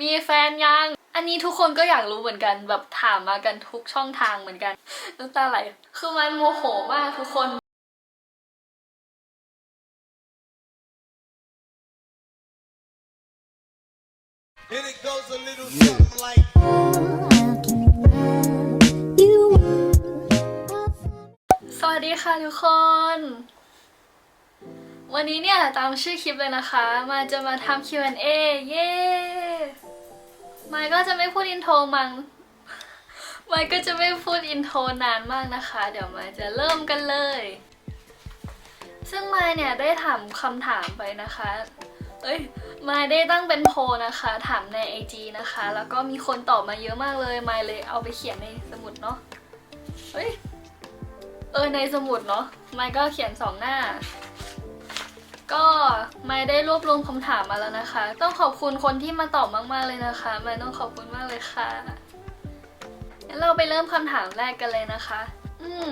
มีแฟนยัง อันนี้ทุกคนก็อยากรู้เหมือนกันแบบถามมากันทุกช่องทางเหมือนกันน้ำตาไหลคือมันโมโหมากทุกคน And it goes a little something like. How can you สวัสดีค่ะทุกคน วันนี้เนี่ยตามชื่อคลิปเลยนะคะ มาจะมาทำ Q&A เย้ไมค์ก็จะไม่พูดอินโทรมังไมค์ก็จะไม่พูดอินโทรนานมากนะคะ เดี๋ยวมค์จะเริ่มกันเลย ซึ่งไมค์เนี่ยได้ถามคำถามไปนะคะ เอ้ยไมค์ได้ตั้งเป็นโพลนะคะ ถามใน IG นะคะ แล้วก็มีคนตอบมาเยอะมากเลยไมค์เลยเอาไปเขียนในสมุดเนาะเฮ้ยเออในสมุดเนาะไมค์ก็เขียนสองหน้า ก็ไมค์ได้รวบรวมคำถามมาแล้วนะคะ ต้องขอบคุณคนที่มาตอบมากๆเลยนะคะไมค์ต้องขอบคุณมากเลยค่ะงั้นเราไปเริ่มคำถามแรกกันเลยนะคะ อืม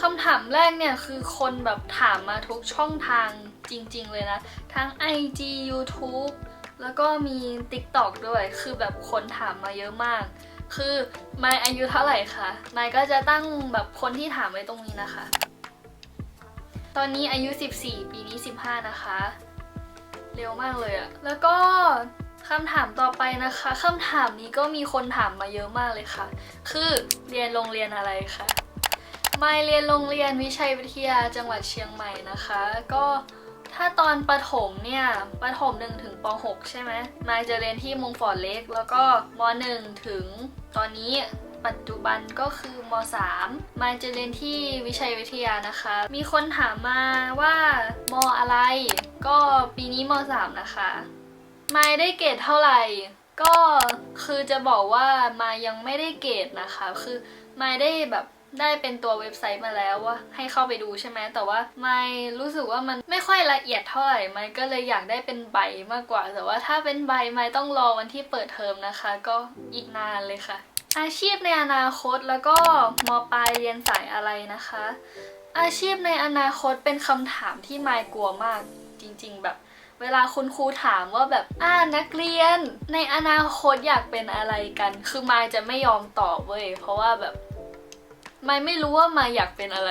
คำถามแรกเนี่ยคือคนแบบถามมาทุกช่องทางจริง ๆ เลยนะ ทั้ง IG YouTube แล้วก็มี TikTok ด้วย คือแบบคนถามมาเยอะมาก คือไมอายุเท่าไหร่คะไมก็จะตั้งแบบคนที่ถามไว้ตรงนี้นะคะ ตอนนี้อายุ 14 ปีนี้ 15 นะคะ เร็วมากเลยอะแล้วก็คำถามต่อไปนะคะคำถามนี้ก็มีคนถามมาเยอะมากเลยค่ะ คือเรียนโรงเรียนอะไรคะไมาเรียนโรงเรียนวิชัยวิทยาจังหวัดเชียงใหม่นะคะ ก็ถ้าตอนประถมเนี่ยประถม1ถึงป .6 ใช่ไหมมายจะเรียนที่มงฟอร์ดเล็ก แล้วก็ม .1 ถึงตอนนี้ ปัจจุบันก็คือม .3 มายจะเรียนที่วิชัยวิทยานะคะ มีคนถามมาว่ามอะไร ก็ปีนี้ม .3 นะคะมายได้เกรดเท่าไหร่ ก็คือจะบอกว่ามายังไม่ได้เกรดนะคะ คือมายได้แบบได้เป็นตัวเว็บไซต์มาแล้วว่าให้เข้าไปดูใช่ไหมแต่ว่าไม่รู้สึกว่ามันไม่ค่อยละเอียดเท่าไหร่ไม่ก็เลยอยากได้เป็นใบมากกว่า แต่ว่าถ้าเป็นใบไม่ต้องรอวันที่เปิดเทอมนะคะ ก็อีกนานเลยค่ะ อาชีพในอนาคตแล้วก็มปลายเรียนสายอะไรนะคะ อาชีพในอนาคตเป็นคำถามที่ไม่กลัวมากจริง ๆ แบบ เวลาคุณครูถามว่าแบบอ่านักเรียน ในอนาคตอยากเป็นอะไรกัน คือมายจะไม่ยอมตอบเว้ยเพราะว่าแบบมายไม่รู้ว่ามายอยากเป็นอะไร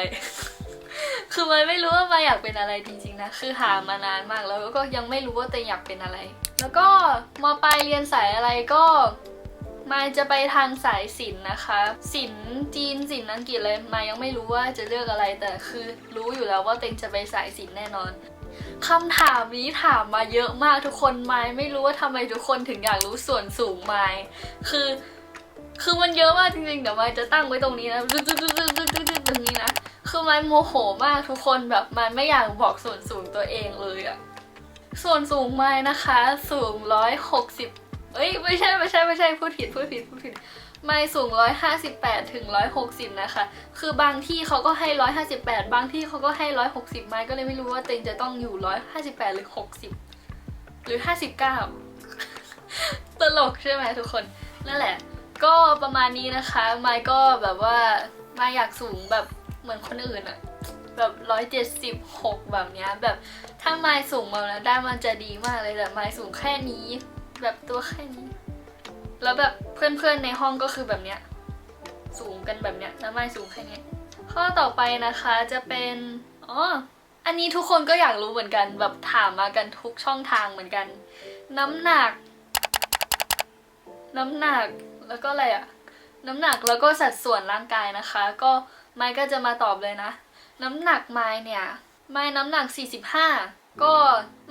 คือมายไม่รู้ว่ามายอยากเป็นอะไรจริงๆนะ คือหามานานมากแล้วก็ยังไม่รู้ว่าตัวอยากเป็นอะไร แล้วก็มปลายเรียนสายอะไรก็ มายจะไปทางสายศิลป์นะคะศิลป์จีนศิลป์อังกฤษเลยมายยังไม่รู้ว่าจะเลือกอะไรแต่คือรู้อยู่แล้วว่าเตัวเองจะไปสายศิลป์แน่นอนคำถามนี้ถามมาเยอะมากทุกคนไมายไม่รู้ว่าทำไมทุกคนถึงอยากรู้ส่วนสูงไมายคือ คือมันเยอะมากจริงๆเดี๋ยวไมายจะตั้งไว้ตรงนี้นะตึ๊ดตึ๊ดตึ๊ดตึ๊ดตึ๊ดตึ๊ดตึ๊ดตรงนี้นะคือไมายโมโหมากทุกคนแบบไมายไม่อยากบอกส่วนสูงตัวเองเลยอะส่วนสูงไมายนะคะ สูงร้อยหกสิบ เอ้ยไม่ใช่ไม่ใช่ไม่ใช่พูดผิดพูดผิดพูดผิดไมล์สูง 158 ถึง 160 นะคะ คือบางที่เขาก็ให้ 158 บางที่เขาก็ให้ 160 ไมล์ก็เลยไม่รู้ว่าตัวเองจะต้องอยู่ 158 หรือ 60 หรือ 59 ตลกใช่ไหมทุกคน นั่นแหละ ก็ประมาณนี้นะคะ ไมล์ก็แบบว่าไมล์อยากสูงแบบเหมือนคนอื่นอะแบบ 176 แบบเนี้ยแบบถ้าไมล์สูงมาแล้วได้มันจะดีมากเลยแต่ไมล์สูงแค่นี้ แบบตัวแค่นี้ แล้วแบบเพื่อนๆในห้องก็คือแบบเนี้ย สูงกันแบบเนี้ยแล้วไม่สูงแค่นี้ ข้อต่อไปนะคะจะเป็นอ๋ออันนี้ทุกคนก็อยากรู้เหมือนกัน แบบถามมากันทุกช่องทางเหมือนกัน น้ำหนัก น้ำหนักแล้วก็อะไรอะน้ำหนักแล้วก็สัดส่วนร่างกายนะคะ ก็ไม้ก็จะมาตอบเลยนะ น้ำหนักไม้เนี่ย ไม้น้ำหนัก 45 ก็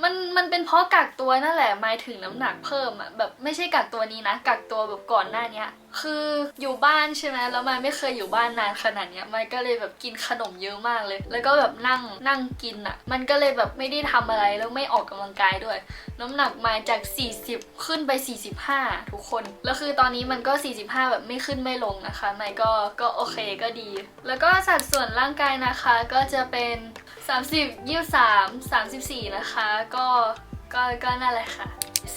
มันมันเป็นเพราะกักตัวนั่นแหละหมายถึงน้ำหนักเพิ่มอะแบบไม่ใช่กักตัวนี้นะกักตัวแบบก่อนหน้าเนี้ยคืออยู่บ้านใช่ไหมแล้วมายไม่เคยอยู่บ้านนานขนาดเนี้ยมายก็เลยแบบกินขนมเยอะมากเลย แล้วก็แบบนั่งนั่งกินอะมันก็เลยแบบไม่ได้ทำอะไรแล้วไม่ออกกำลังกายด้วย น้ำหนักมาจาก 40 ขึ้นไป 45 ทุกคนแล้วคือตอนนี้มันก็ 45 แบบไม่ขึ้นไม่ลงนะคะไม่ก็ก็โอเคก็ดี แล้วก็สัดส่วนร่างกายนะคะก็จะเป็น 30 23 34นะคะ ก็ก็ก็นั่นแหละค่ะ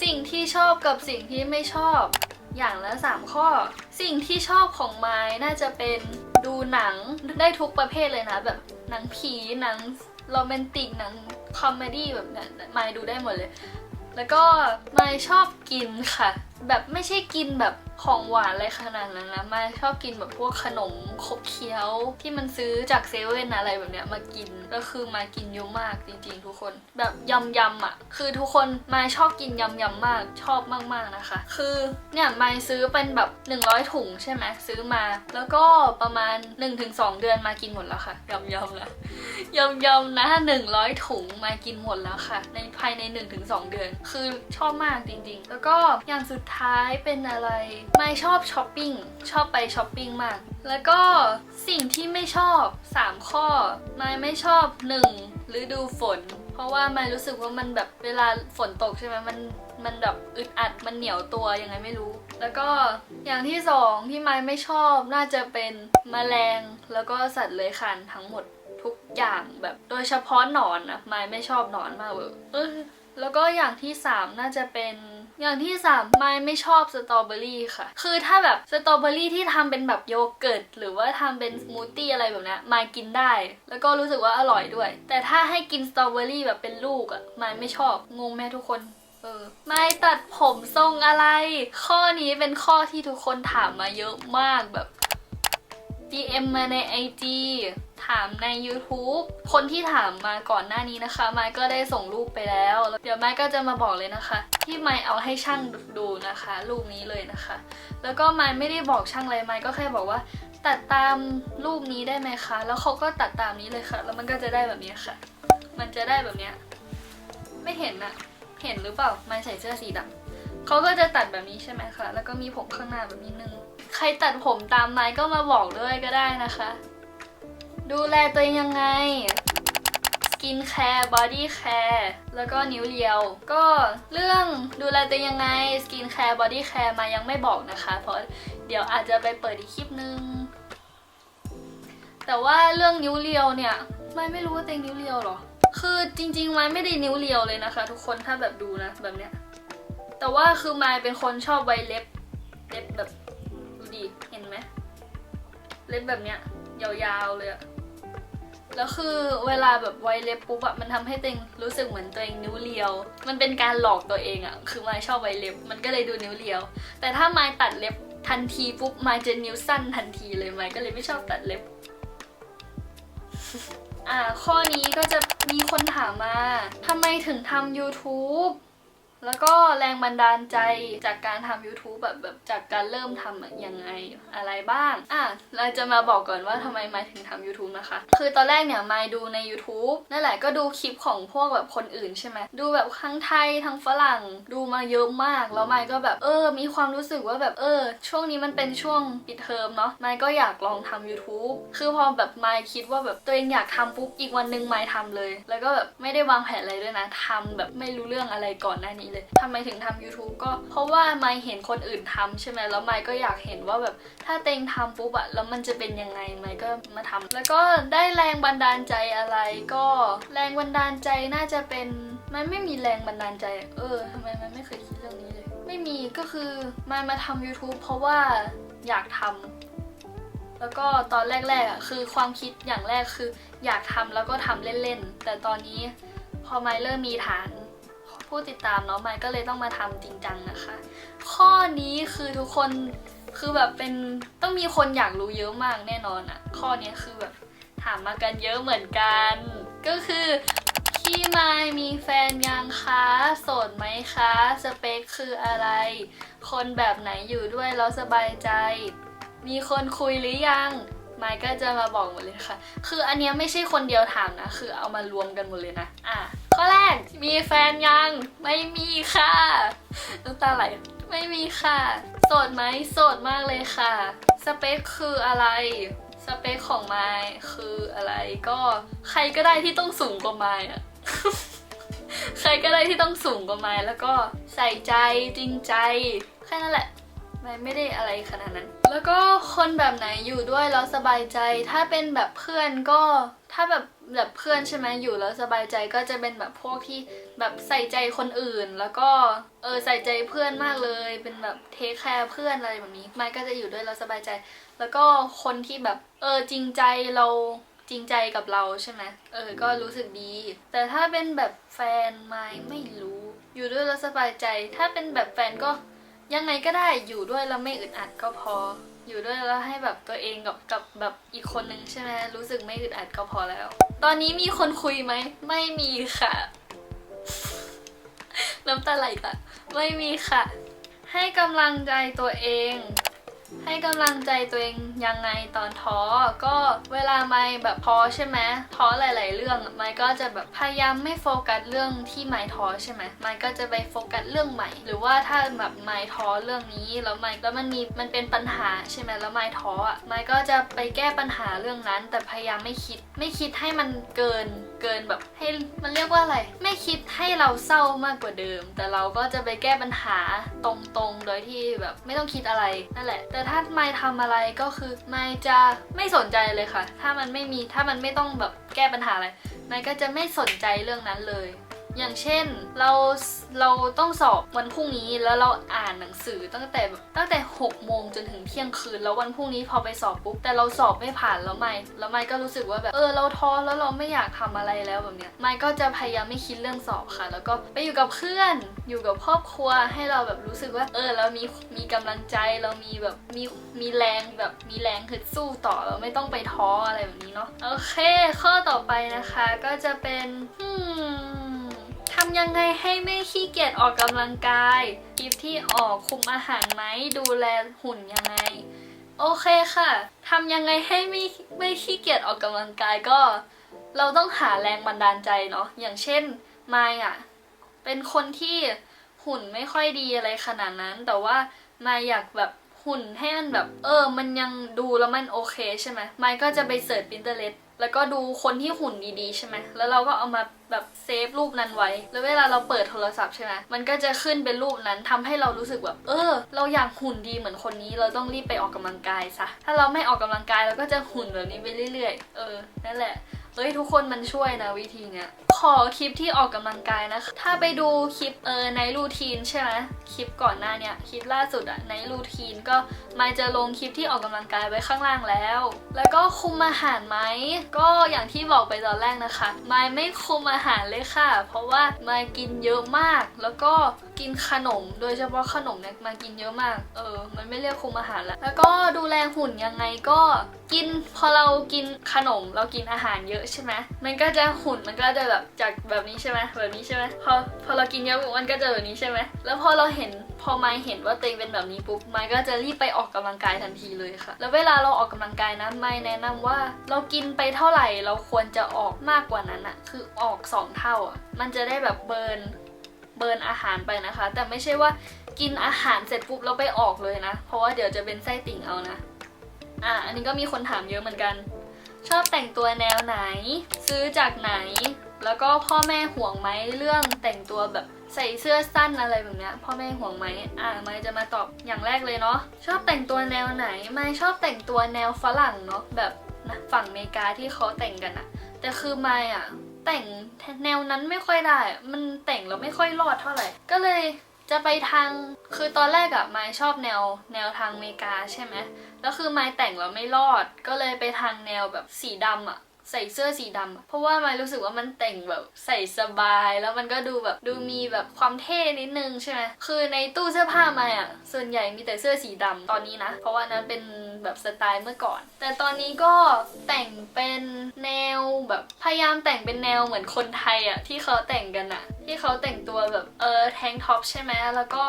สิ่งที่ชอบกับสิ่งที่ไม่ชอบอย่างละ 3 ข้อ สิ่งที่ชอบของไม้น่าจะเป็นดูหนังได้ทุกประเภทเลยนะ แบบหนังผีหนังโรแมนติกหนังคอมเมดี้แบบนั้นไม้ดูได้หมดเลย แล้วก็ไม้ชอบกินค่ะ แบบไม่ใช่กินแบบของหวานอะไรขนาดนั้นนะมาชอบกินแบบพวกขนมขบเคี้ยวที่มันซื้อจากเซเว่นอะไรแบบเนี้ยมากินก็คือมากินเยอะมากจริงๆ ทุกคน แบบยำยำอะ คือทุกคนมาชอบกินยำยำมากชอบมากๆนะคะ คือเนี่ยมาซื้อเป็นแบบ 100 ถุงใช่ไหมซื้อมา แล้วก็ประมาณ 1-2 เดือนมากินหมดแล้วค่ะยำยำๆนะยำยำนะ 100 ถุงมากินหมดแล้วค่ะ ในภายใน 1-2 เดือน คือชอบมากจริงๆ แล้วก็อย่างสุดท้ายเป็นอะไร ไม่ชอบช้อปปิ้ง ชอบไปช้อปปิ้งมาก แล้วก็สิ่งที่ไม่ชอบ 3 ข้อ ไม่ไม่ชอบ 1. ฤดูฝน เพราะว่าไม่รู้สึกว่ามันแบบเวลาฝนตกใช่ไหมมันมันแบบอึดอัดมันเหนียวตัวยังไงไม่รู้ แล้วก็อย่างที่สองที่ไม่ไม่ชอบน่าจะเป็นแมลงแล้วก็สัตว์เลื้อยคลานทั้งหมดทุกอย่างแบบโดยเฉพาะหนอนนะไม่ไม่ชอบหนอนมากเลยเออแล้วก็อย่างที่สามน่าจะเป็น อย่างที่สามไม่ไม่ชอบสตรอเบอรี่ค่ะ คือถ้าแบบสตรอเบอรี่ที่ทำเป็นแบบโยเกิร์ตหรือว่าทำเป็นสมูทตี้อะไรแบบนี้ยมากินได้ แล้วก็รู้สึกว่าอร่อยด้วย แต่ถ้าให้กินสตรอเบอรี่แบบเป็นลูกอะ่ะมายไม่ชอบงงแม่ทุกคนเออไม่ตัดผมทรงอะไร ข้อนี้เป็นข้อที่ทุกคนถามมาเยอะมากแบบ DM มาใน IG ถามใน YouTube คนที่ถามมาก่อนหน้านี้นะคะ ไมค์ก็ได้ส่งรูปไปแล้ว เดี๋ยวไมค์ก็จะมาบอกเลยนะคะ ที่ไมค์เอาให้ช่างดูนะคะ รูปนี้เลยนะคะ แล้วก็ไมค์ไม่ได้บอกช่างอะไรไมค์ก็แค่บอกว่า ตัดตามรูปนี้ได้ไหมคะ แล้วเขาก็ตัดตามนี้เลยค่ะ แล้วมันก็จะได้แบบนี้ค่ะ มันจะได้แบบเนี้ยไม่เห็นอะเห็นหรือเปล่าไมค์ใส่เสื้อสีดำเขาก็จะตัดแบบนี้ใช่ไหมคะ แล้วก็มีผมข้างหน้าแบบนี้นึง ใครตัดผมตามไม้ก็มาบอกด้วยก็ได้นะคะ ดูแลตัวเองยังไง สกินแคร์บอดี้แคร์แล้วก็นิ้วเลียว ก็เรื่องดูแลตัวเองยังไง สกินแคร์บอดี้แคร์มายังไม่บอกนะคะ เพราะเดี๋ยวอาจจะไปเปิดอีกคลิปนึง แต่ว่าเรื่องนิ้วเลียวเนี่ยไม่ไม่รู้ว่าตัวเองนิ้วเลียวหรอ คือจริงๆ ไม้ไม่ได้นิ้วเลียวเลยนะคะ ทุกคนถ้าแบบดูนะแบบเนี้ย แต่ว่าคือไม้เป็นคนชอบไว้เล็บ เล็บแบบดูดิเห็นไหมเล็บแบบเนี้ยยาวๆเลยอะ แล้วคือเวลาแบบไว้เล็บปุ๊บอะมันทำให้ตัวเองรู้สึกเหมือนตัวเองนิ้วเลียว มันเป็นการหลอกตัวเองอะคือไม้ชอบไว้เล็บ มันก็เลยดูนิ้วเลียว แต่ถ้าไม้ตัดเล็บทันทีปุ๊บไม้จะนิ้วสั้นทันทีเลยไม้ก็เลยไม่ชอบตัดเล็บ อ่าข้อนี้ก็จะมีคนถามมาทำไมถึงทำ YouTube แล้วก็แรงบันดาลใจจากการทำ YouTube แบบแบบจากการเริ่มทำยังไงอะไรบ้าง อะ เราจะมาบอกก่อนว่าทำไมไมาถึงทำ YouTube นะคะ คือตอนแรกเนี่ยไมาดูใน YouTube นั่นแหละก็ดูคลิปของพวกแบบคนอื่นใช่ไหม ดูแบบทั้งไทยทั้งฝรั่งดูมาเยอะมาก แล้วไมายก็แบบเออ มีความรู้สึกว่าแบบเออ ช่วงนี้มันเป็นช่วงปิดเทอมเนาะไมายก็อยากลองทำ YouTube คือพอแบบไมายคิดว่าแบบตัวเองอยากทำปุ๊บอีกวันหนึ่งไมายทำเลย แล้วก็แบบไม่ได้วางแผนอะไรด้วยนะทำแบบไม่รู้เรื่องอะไรก่อนหน้านี้เลยทำไมถึงทำ YouTube ก็เพราะว่าไมเห็นคนอื่นทำใช่ไหมแล้วไมก็อยากเห็นว่าแบบถ้าเต็งทำปุ๊บอะแล้วมันจะเป็นยังไงไมก็มาทำแล้วก็ได้แรงบันดาลใจอะไร ก็แรงบันดาลใจน่าจะเป็นมันไม่มีแรงบันดาลใจ เออทำไมมันไม่เคยคิดเรื่องนี้เลย ไม่มีก็คือมามาทำ YouTube เพราะว่าอยากทำแล้วก็ตอนแรกๆอะคือความคิดอย่างแรกคือ อยากทำแล้วก็ทำเล่นๆ แต่ตอนนี้พอไม่เริ่มมีฐาน ผู้ติดตามเนาะไม่ก็เลยต้องมาทำจริงจังนะคะ ข้อนี้คือทุกคนคือแบบเป็นต้องมีคนอยากรู้เยอะมากแน่นอนอะข้อนี้คือแบบถามมากันเยอะเหมือนกัน ก็คือพี่ไม้มีแฟนยังคะโสดไหมคะสเปคคืออะไร คนแบบไหนอยู่ด้วยแล้วสบายใจ มีคนคุยหรือยัง ไมค์ก็จะมาบอกหมดเลยค่ะ คืออันเนี้ยไม่ใช่คนเดียวถามนะ คือเอามารวมกันหมดเลยนะ อะ ข้อแรก มีแฟนยัง ไม่มีค่ะน้ำตาไหล ไม่มีค่ะ โสดไหม โสดมากเลยค่ะ สเปคคืออะไร สเปคของไมค์คืออะไร ก็ใครก็ได้ที่ต้องสูงกว่าไมค์อะใครก็ได้ที่ต้องสูงกว่าไมค์แล้วก็ใส่ใจจริงใจ แค่นั้นแหละ ไม่ไม่ได้อะไรขนาดนั้น แล้วก็คนแบบไหนอยู่ด้วยแล้วสบายใจ ถ้าเป็นแบบเพื่อนก็ถ้าแบบแบบเพื่อนใช่ไหมอยู่แล้วสบายใจก็จะเป็นแบบพวกที่แบบใส่ใจคนอื่น แล้วก็เออใส่ใจเพื่อนมากเลย เป็นแบบเทคแคร์เพื่อนอะไรแบบนี้ไม่ก็จะอยู่ด้วยแล้วสบายใจ แล้วก็คนที่แบบเออจริงใจเราจริงใจกับเราใช่ไหมเออ ก็รู้สึกดี แต่ถ้าเป็นแบบแฟนไม่ไม่รู้ อยู่ด้วยแล้วสบายใจ ถ้าเป็นแบบแฟนก็ ยังไงก็ได้อยู่ด้วยแล้วไม่อึดอัดก็พอ อยู่ด้วยแล้วให้แบบตัวเองกับกับแบบอีกคนนึงใช่ไหมรู้สึกไม่อึดอัดก็พอแล้ว ตอนนี้มีคนคุยไหมไม่มีค่ะ น้ำตาไหลปะไม่มีค่ะ ให้กำลังใจตัวเอง ให้กำลังใจตัวเองยังไงตอนท้อก็เวลาไม่แบบท้อใช่ไหมท้อหลาย ๆ เรื่องไม่ก็จะแบบพยายามไม่โฟกัสเรื่องที่ไม่ท้อใช่ไหมไม่ก็จะไปโฟกัสเรื่องใหม่ หรือว่าถ้าแบบไม่ท้อเรื่องนี้แล้วไม่แล้วมันมีมันเป็นปัญหาใช่ไหมแล้วไม่ท้ออะไม่ก็จะไปแก้ปัญหาเรื่องนั้น แต่พยายามไม่คิดไม่คิดให้มันเกิน เกินแบบให้มันเรียกว่าอะไร ไม่คิดให้เราเศร้ามากกว่าเดิม แต่เราก็จะไปแก้ปัญหาตรงๆ โดยที่แบบไม่ต้องคิดอะไรนั่นแหละ แต่ถ้าไม่ทำอะไรก็คือไม่จะไม่สนใจเลยค่ะ ถ้ามันไม่มีถ้ามันไม่ต้องแบบแก้ปัญหาอะไรไม่ก็จะไม่สนใจเรื่องนั้นเลย อย่างเช่นเราเราต้องสอบวันพรุ่งนี้แล้วเราอ่านหนังสือตั้งแต่แบบตั้งแต่6กโมงจนถึงเที่ยงคืน แล้ววันพรุ่งนี้พอไปสอบปุ๊บแต่เราสอบไม่ผ่านแล้วไม่แล้วไม่ก็รู้สึกว่าแบบเออเราท้อแล้วเราไม่อยากทำอะไรแล้วแบบเนี้ยไม่ก็จะพยายามไม่คิดเรื่องสอบค่ะ แล้วก็ไปอยู่กับเพื่อน อยู่กับครอบครัวให้เราแบบรู้สึกว่า เออเรามีมีกำลังใจเรามีแบบมีมีแรงแบบมีแรงฮึดสู้ต่อเราไม่ต้องไปท้ออะไรแบบนี้เนาะโอเค ข้อต่อไปนะคะก็จะเป็นอืมำยังไงให้ไม่ขี้เกียจออกกำลังกายคลิปที่ออกคุมอาหารไหมดูแลหุ่นยังไง โอเคค่ะทำยังไงให้ไม่ไม่ขี้เกียจออกกำลังกายก็ เราต้องหาแรงบันดาลใจเนาะอย่างเช่นไมอะเป็นคนที่หุ่นไม่ค่อยดีอะไรขนาดนั้น แต่ว่ามาอยากแบบ หุ่นให้มันแบบ เออ มันยังดูแล้วมันโอเคใช่ไหมไมายก็จะไปเสิร์ช Pinterest แล้วก็ดูคนที่หุ่นดีๆใช่ไหม แล้วเราก็เอามาแบบเซฟรูปนั้นไว้ แล้วเวลาเราเปิดโทรศัพท์ใช่ไหมมันก็จะขึ้นเป็นรูปนั้นทำให้เรารู้สึกแบบ เออ เราอยากหุ่นดีเหมือนคนนี้ เราต้องรีบไปออกกำลังกายซะ ถ้าเราไม่ออกกำลังกายเราก็จะหุ่นแบบนี้ไปเรื่อยๆ เออ นั่นแหละ เอ้ยทุกคนมันช่วยนะวิธีเนี้ย ขอคลิปที่ออกกำลังกายนะคะ ถ้าไปดูคลิปเออในรูทีนใช่ไหมคลิปก่อนหน้าเนี้ยคลิปล่าสุดอะในรูทีนก็มาจะลงคลิปที่ออกกำลังกายไว้ข้างล่างแล้ว แล้วก็คุมอาหารไหมก็อย่างที่บอกไปตอนแรกนะคะมายไม่คุมอาหารเลยค่ะ เพราะว่ามากินเยอะมากแล้วก็ กินขนม โดยเฉพาะขนมเนี่ยมากินเยอะมาก เออ มันไม่เรียกคุมอาหารแล้วแล้วก็ดูแลหุ่นยังไงก็กินพอเรากินขนมเรากินอาหารเยอะใช่ไหมมันก็จะหุ่นมันก็จะแบบจากแบบนี้ใช่ไหมแบบนี้ใช่ไหมพอพอเรากินเยอะมันก็จะแบบนี้ใช่ไหมแล้วพอเราเห็นพอไมายเห็นว่าตัวเองเป็นแบบนี้ปุ๊บไมายก็จะรีบไปออกกำลังกายทันทีเลยค่ะ แล้วเวลาเราออกกำลังกายนะไมายแนะนำว่าเรากินไปเท่าไหร่เราควรจะออกมากกว่านั้นอะคือออกสองเท่าอะมันจะได้แบบเบิร์น เบิร์นอาหารไปนะคะ แต่ไม่ใช่ว่ากินอาหารเสร็จปุ๊บแล้วไปออกเลยนะ เพราะว่าเดี๋ยวจะเป็นไส้ติ่งเอานะ อะอันนี้ก็มีคนถามเยอะเหมือนกัน ชอบแต่งตัวแนวไหน ซื้อจากไหน แล้วก็พ่อแม่ห่วงไหมเรื่องแต่งตัวแบบใส่เสื้อสั้นอะไรแบบนี้พ่อแม่ห่วงไหมอะไม่จะมาตอบอย่างแรกเลยเนาะชอบแต่งตัวแนวไหน ไม่ชอบแต่งตัวแนวฝรั่งเนาะแบบนะฝั่งอเมริกาที่เขาแต่งกันอะแต่คือไม่อะ แต่งแนวนั้นไม่ค่อยได้ มันแต่งแล้วไม่ค่อยรอดเท่าไหร่ ก็เลยจะไปทาง คือตอนแรกอะไม้ชอบแนวแนวทางอเมริกาใช่ไหมแล้วคือไม้แต่งแล้วไม่รอด ก็เลยไปทางแนวแบบสีดำอะ ใส่เสื้อสีดำเพราะว่าม้รู้สึกว่ามันแต่งแบบใส่สบาย แล้วมันก็ดูแบบดูมีแบบความเท่นิดนึงใช่ไหมคือในตู้เสื้อผ้าม้อะส่วนใหญ่มีแต่เสื้อสีดำตอนนี้นะ เพราะว่านั้นเป็นแบบสไตล์เมื่อก่อน แต่ตอนนี้ก็แต่งเป็นแนวแบบพยายามแต่งเป็นแนวเหมือนคนไทยอะที่เขาแต่งกันอะ ที่เขาแต่งตัวแบบเออแทงท็อปใช่ไหมแล้วก็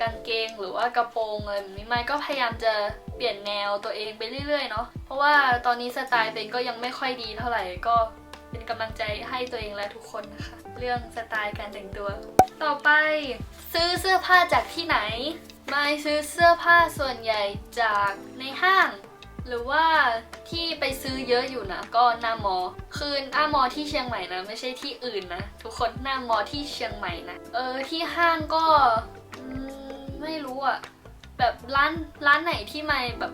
กางเกงหรือว่ากระโปรงอะไรแบบนี้ไม่ก็พยายามจะเปลี่ยนแนวตัวเองไปเรื่อยๆเนาะเพราะว่าตอนนี้สไตล์ตัวเองก็ยังไม่ค่อยดีเท่าไหร่ก็เป็นกำลังใจให้ตัวเองและทุกคนนะคะ เรื่องสไตล์การแต่งตัว ต่อไป ซื้อเสื้อผ้าจากที่ไหนไม่ซื้อเสื้อผ้าส่วนใหญ่จากในห้าง หรือว่าที่ไปซื้อเยอะอยู่นะ ก็หน้ามอ คือหน้ามอที่เชียงใหม่นะ ไม่ใช่ที่อื่นนะ ทุกคนหน้ามอที่เชียงใหม่นะ เออที่ห้างก็ ไม่รู้อะแบบร้านร้านไหนที่ไม่แบบ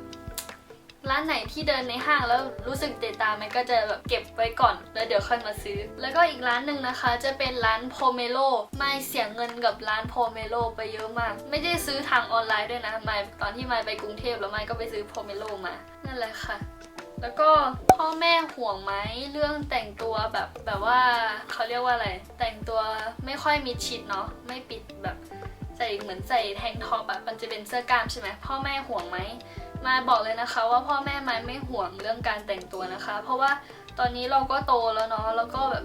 ร้านไหนที่เดินในห้างแล้วรู้สึกเตะตามันก็จะแบบเก็บไว้ก่อน แล้วเดี๋ยวค่อยมาซื้อ แล้วก็อีกร้านหนึ่งนะคะ จะเป็นร้านโพเมโลไม่เสียเงินกับร้านโพเมโลไปเยอะมาก ไม่ได้ซื้อทางออนไลน์ด้วยนะไม่ตอนที่ไม่ไปกรุงเทพแล้วไม่ก็ไปซื้อโพเมโลมา นั่นแหละค่ะแล้วก็พ่อแม่ห่วงไหมเรื่องแต่งตัวแบบแบบว่าเขาเรียกว่าอะไร แต่งตัวไม่ค่อยมิดชิดเนาะไม่ปิดแบบ ใส่เหมือนใส่แทงท็อปอะมันจะเป็นเสื้อกล้ามใช่ไหมพ่อแม่ห่วงไหมมาบอกเลยนะคะ ว่าพ่อแม่ไม่ไม่ห่วงเรื่องการแต่งตัวนะคะ เพราะว่าตอนนี้เราก็โตแล้วเนาะแล้วก็แบบ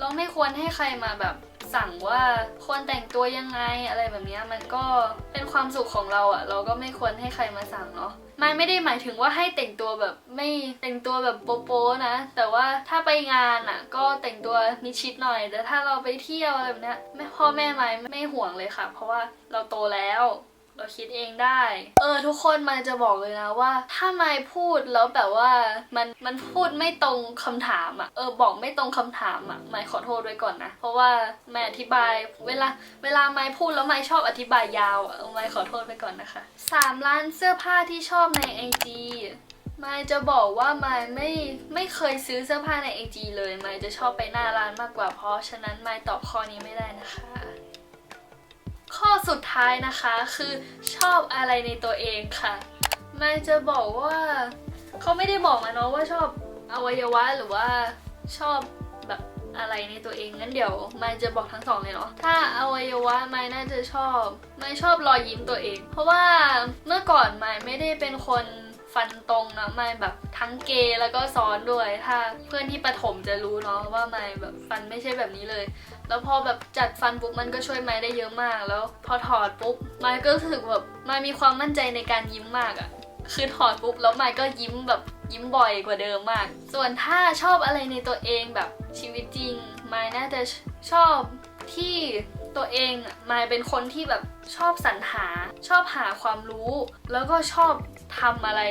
เราไม่ควรให้ใครมาแบบ สั่งว่าควรแต่งตัวยังไงอะไรแบบนี้มันก็เป็นความสุขของเราอะเราก็ไม่ควรให้ใครมาสั่งเนาะไม่ไม่ได้หมายถึงว่าให้แต่งตัวแบบไม่แต่งตัวแบบโป๊ะๆนะ แต่ว่าถ้าไปงานอะก็แต่งตัวมิชิดหน่อยแต่ถ้าเราไปเที่ยวอะไรแบบนี้แม่พ่อแม่ไม่ไม่ห่วงเลยค่ะ เพราะว่าเราโตแล้ว เราคิดเองได้ เออ ทุกคนมายจะบอกเลยนะว่าถ้าไมายพูดแล้วแบบว่ามันมันพูดไม่ตรงคำถามอะ เออบอกไม่ตรงคำถามอะไมายขอโทษไว้ก่อนนะ เพราะว่าแม่อธิบายเวลาเวลาไมายพูดแล้วไมายชอบอธิบายยาวอะเออมายขอโทษไปก่อนนะคะสามล้านเสื้อผ้าที่ชอบในไอจีมายจะบอกว่ามายไม่ไม่เคยซื้อเสื้อผ้าในไอจีเลยมายจะชอบไปหน้าร้านมากกว่าเพราะฉะนั้นมายตอบข้อนี้ไม่ได้นะคะ ข้อสุดท้ายนะคะคือชอบอะไรในตัวเองค่ะไม่จะบอกว่าเขาไม่ได้บอกมาเนาะว่าชอบอวัยวะหรือว่าชอบแบบอะไรในตัวเองงั้นเดี๋ยวไม่จะบอกทั้งสองเลยเนาะถ้าอวัยวะไม่น่าจะชอบ ไม่ชอบรอยยิ้มตัวเอง เพราะว่าเมื่อก่อนไม่ไม่ได้เป็นคน ฟันตรงนะไมายแบบทั้งเกย์แล้วก็ซ้อนด้วย ถ้าเพื่อนที่ประถมจะรู้เนาะว่าไมายแบบฟันไม่ใช่แบบนี้เลย แล้วพอแบบจัดฟันปุ๊บมันก็ช่วยไม้ได้เยอะมาก แล้วพอถอดปุ๊บไม้ก็รู้สึกแบบไม้มีความมั่นใจในการยิ้มมากอะคือถอดปุ๊บแล้วไม้ก็ยิ้มแบบยิ้มบ่อยกว่าเดิมมาก ส่วนถ้าชอบอะไรในตัวเองแบบชีวิตจริงไม้น่าจะชอบที่ตัวเองอะไม้เป็นคนที่แบบชอบสรรหา ชอบหาความรู้ แล้วก็ชอบ ทำอะไร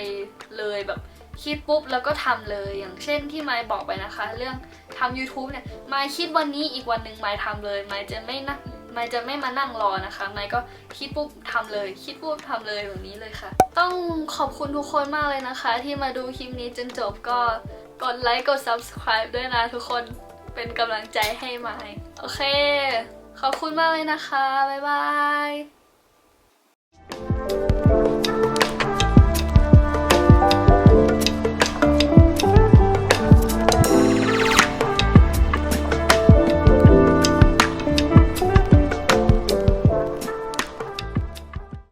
เลยแบบคิดปุ๊บแล้วก็ทำเลยอย่างเช่นที่ไมายบอกไปนะคะ เรื่องทำ YouTube เนี่ยไมายคิดวันนี้อีกวันหนึ่งไมายทำเลยไมายจะไม่นั่งไมายจะไม่มานั่งรอนะคะไมายก็คิดปุ๊บทำเลย คิดปุ๊บทำเลยแบบนี้เลยค่ะ ต้องขอบคุณทุกคนมากเลยนะคะ ที่มาดูคลิปนี้จนจบก็กดไลค์กด subscribe ด้วยนะทุกคนเป็นกำลังใจให้ไมายโอเค ขอบคุณมากเลยนะคะ บ๊ายบาย